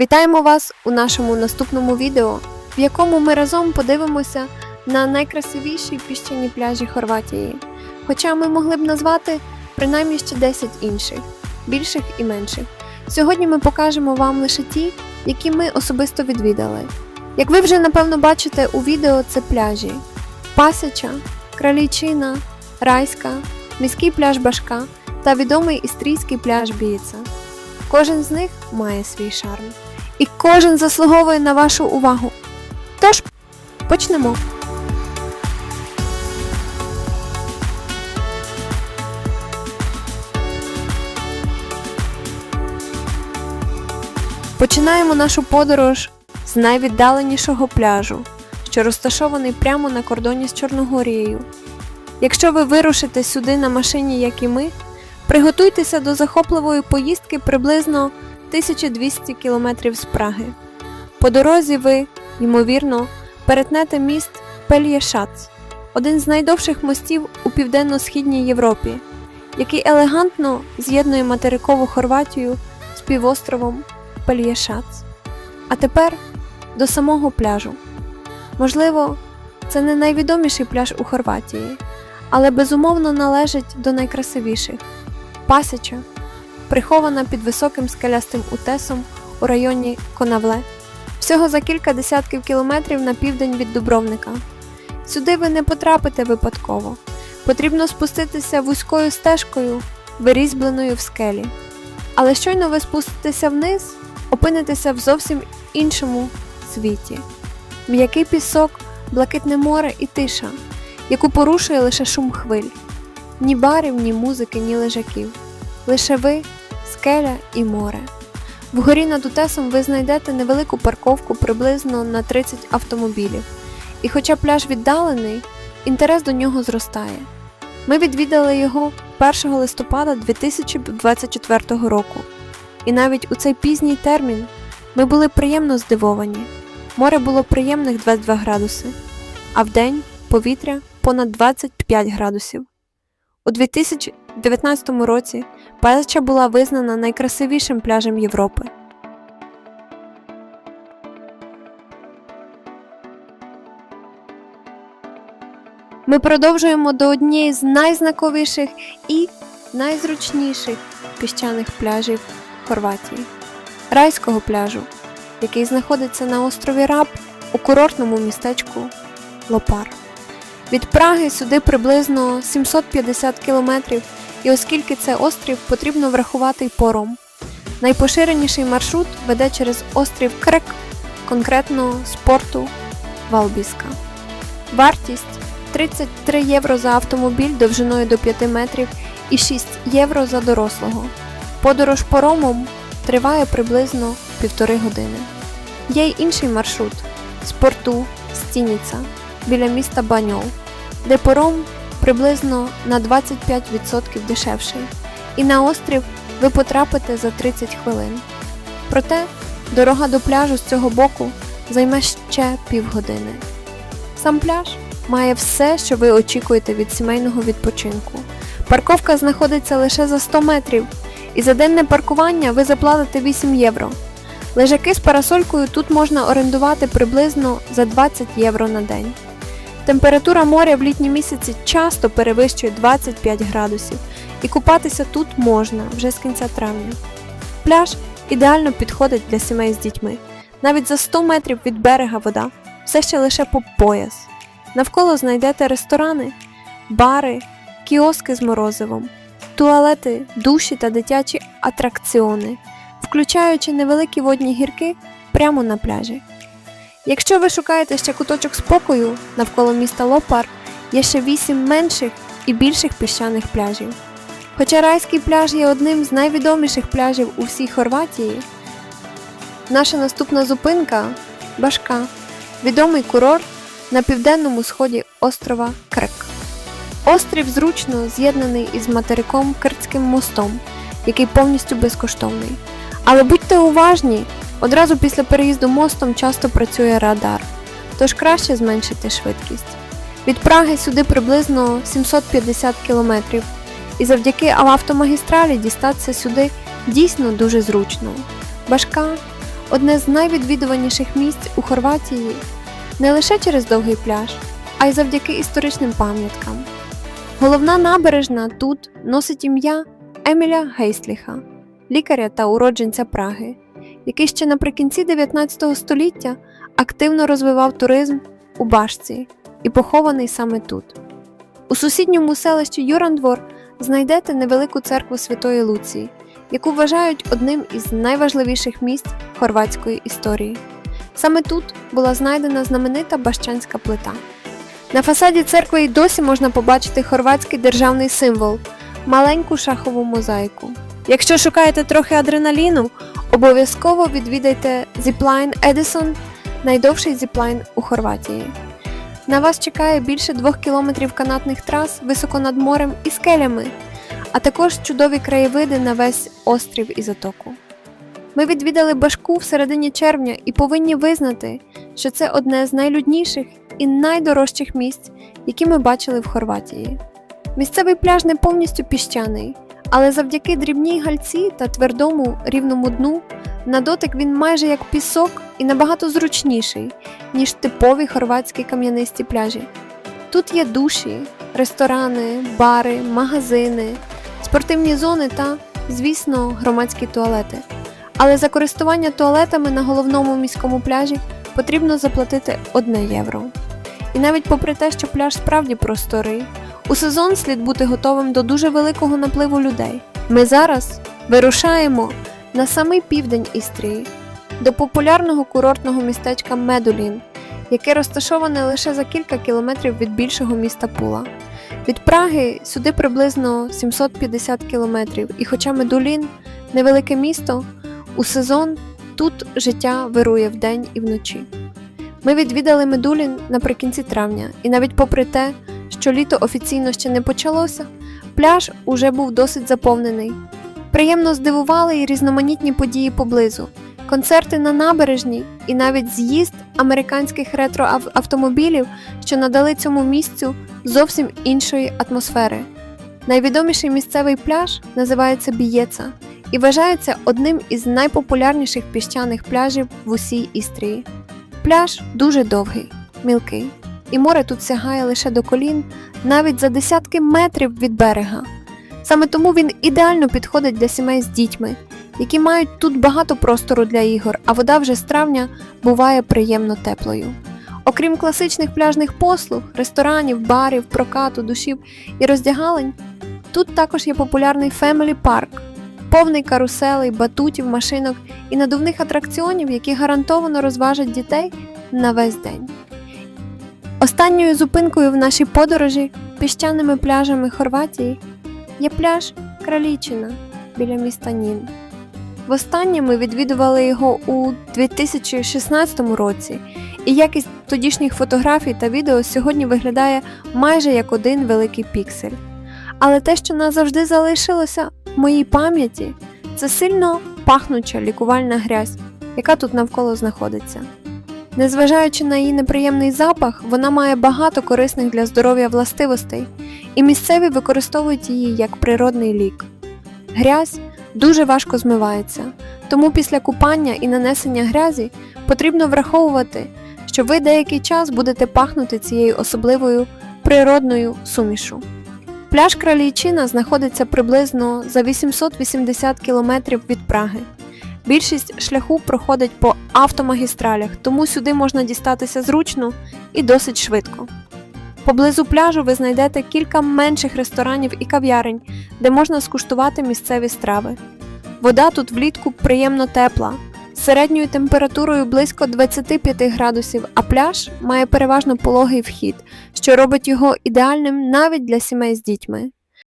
Вітаємо вас у нашому наступному відео, в якому ми разом подивимося на найкрасивіші піщані пляжі Хорватії. Хоча ми могли б назвати принаймні ще 10 інших, більших і менших. Сьогодні ми покажемо вам лише ті, які ми особисто відвідали. Як ви вже напевно бачите у відео, це пляжі: Пасяча, Кралійчина, Райська, міський пляж Башка та відомий істрійський пляж Бієца. Кожен з них має свій шарм. І кожен заслуговує на вашу увагу. Тож, почнемо. Починаємо нашу подорож з найвіддаленішого пляжу, що розташований прямо на кордоні з Чорногорією. Якщо ви вирушите сюди на машині, як і ми, приготуйтеся до захопливої поїздки приблизно 1200 км з Праги. По дорозі ви, ймовірно, перетнете міст Пельєшац, один з найдовших мостів у південно-східній Європі, який елегантно з'єднує материкову Хорватію з півостровом Пельєшац. А тепер до самого пляжу. Можливо, це не найвідоміший пляж у Хорватії, але безумовно належить до найкрасивіших. Пасіча, прихована під високим скелястим утесом у районі Конавле, всього за кілька десятків кілометрів на південь від Дубровника. Сюди ви не потрапите випадково. Потрібно спуститися вузькою стежкою, вирізбленою в скелі. Але щойно ви спуститеся вниз, опинитеся в зовсім іншому світі. М'який пісок, блакитне море і тиша, яку порушує лише шум хвиль. Ні барів, ні музики, ні лежаків. Лише ви, скеля і море. Вгорі над Утесом ви знайдете невелику парковку приблизно на 30 автомобілів. І хоча пляж віддалений, інтерес до нього зростає. Ми відвідали його 1 листопада 2024 року. І навіть у цей пізній термін ми були приємно здивовані. Море було приємних 22 градуси, а вдень повітря понад 25 градусів. У 2019 році Пасача була визнана найкрасивішим пляжем Європи. Ми продовжуємо до однієї з найзнаковіших і найзручніших піщаних пляжів Хорватії райського пляжу, який знаходиться на острові Раб у курортному містечку Лопар. Від Праги сюди приблизно 750 кілометрів, і оскільки це острів, потрібно врахувати й пором. Найпоширеніший маршрут веде через острів Крек, конкретно з порту Валбіска. Вартість 33 євро за автомобіль довжиною до 5 метрів і 6 євро за дорослого. Подорож поромом триває приблизно півтори години. Є й інший маршрут з порту Стініца біля міста Баньол, де пором приблизно на 25% дешевший, і на острів ви потрапите за 30 хвилин. Проте дорога до пляжу з цього боку займе ще півгодини. Сам пляж має все, що ви очікуєте від сімейного відпочинку. Парковка знаходиться лише за 100 метрів, і за денне паркування ви заплатите 8 євро. Лежаки з парасолькою тут можна орендувати приблизно за 20 євро на день. Температура моря в літні місяці часто перевищує 25 градусів, і купатися тут можна вже з кінця травня. Пляж ідеально підходить для сімей з дітьми. Навіть за 100 метрів від берега вода все ще лише по пояс. Навколо знайдете ресторани, бари, кіоски з морозивом, туалети, душі та дитячі атракціони, включаючи невеликі водні гірки прямо на пляжі. Якщо ви шукаєте ще куточок спокою навколо міста Лопар, є ще 8 менших і більших піщаних пляжів. Хоча райський пляж є одним з найвідоміших пляжів у всій Хорватії, наша наступна зупинка Башка, відомий курорт на південному сході острова Крек. Острів зручно з'єднаний із материком Керцьким мостом, який повністю безкоштовний. Але будьте уважні, одразу після переїзду мостом часто працює радар, тож краще зменшити швидкість. Від Праги сюди приблизно 750 км, і завдяки автомагістралі дістатися сюди дійсно дуже зручно. Башка одне з найвідвідуваніших місць у Хорватії не лише через довгий пляж, а й завдяки історичним пам'яткам. Головна набережна тут носить ім'я Еміля Гейсліха, лікаря та уродженця Праги, який ще наприкінці 19 століття активно розвивав туризм у Башці і похований саме тут. У сусідньому селищі Юрандвор знайдете невелику церкву Святої Луції, яку вважають одним із найважливіших місць хорватської історії. Саме тут була знайдена знаменита Бащанська плита. На фасаді церкви й досі можна побачити хорватський державний символ маленьку шахову мозаїку. Якщо шукаєте трохи адреналіну, обов'язково відвідайте Zipline Edison, найдовший зіплайн у Хорватії. На вас чекає більше двох кілометрів канатних трас високо над морем і скелями, а також чудові краєвиди на весь острів і затоку. Ми відвідали Башку в середині червня і повинні визнати, що це одне з найлюдніших і найдорожчих місць, які ми бачили в Хорватії. Місцевий пляж не повністю піщаний, але завдяки дрібній гальці та твердому рівному дну на дотик він майже як пісок і набагато зручніший, ніж типові хорватські кам'янисті пляжі. Тут є душі, ресторани, бари, магазини, спортивні зони та, звісно, громадські туалети. Але за користування туалетами на головному міському пляжі потрібно заплатити 1 євро. І навіть попри те, що пляж справді просторий, у сезон слід бути готовим до дуже великого напливу людей. Ми зараз вирушаємо на самий південь Істрії, до популярного курортного містечка Медулін, яке розташоване лише за кілька кілометрів від більшого міста Пула. Від Праги сюди приблизно 750 кілометрів, і хоча Медулін невелике місто, у сезон тут життя вирує вдень і вночі. Ми відвідали Медулін наприкінці травня, і навіть попри те, що літо офіційно ще не почалося, пляж уже був досить заповнений. Приємно здивували й різноманітні події поблизу, концерти на набережній і навіть з'їзд американських ретроавтомобілів, що надали цьому місцю зовсім іншої атмосфери. Найвідоміший місцевий пляж називається Бієца і вважається одним із найпопулярніших піщаних пляжів в усій Істрії. Пляж дуже довгий, мілкий, і море тут сягає лише до колін, навіть за десятки метрів від берега. Саме тому він ідеально підходить для сімей з дітьми, які мають тут багато простору для ігор, а вода вже з травня буває приємно теплою. Окрім класичних пляжних послуг, ресторанів, барів, прокату, душів і роздягалень, тут також є популярний Family Park, повний каруселей, батутів, машинок і надувних атракціонів, які гарантовано розважать дітей на весь день. Останньою зупинкою в нашій подорожі піщаними пляжами Хорватії є пляж Кралічина біля міста Нін. Востаннє ми відвідували його у 2016 році, і якість тодішніх фотографій та відео сьогодні виглядає майже як один великий піксель. Але те, що назавжди залишилося в моїй пам'яті, це сильно пахнуча лікувальна грязь, яка тут навколо знаходиться. Незважаючи на її неприємний запах, вона має багато корисних для здоров'я властивостей, і місцеві використовують її як природний лік. Грязь дуже важко змивається, тому після купання і нанесення грязі потрібно враховувати, що ви деякий час будете пахнути цією особливою природною сумішу. Пляж Кралійчина знаходиться приблизно за 880 кілометрів від Праги. Більшість шляху проходить по автомагістралях, тому сюди можна дістатися зручно і досить швидко. Поблизу пляжу ви знайдете кілька менших ресторанів і кав'ярень, де можна скуштувати місцеві страви. Вода тут влітку приємно тепла, з середньою температурою близько 25 градусів, а пляж має переважно пологий вхід, що робить його ідеальним навіть для сімей з дітьми.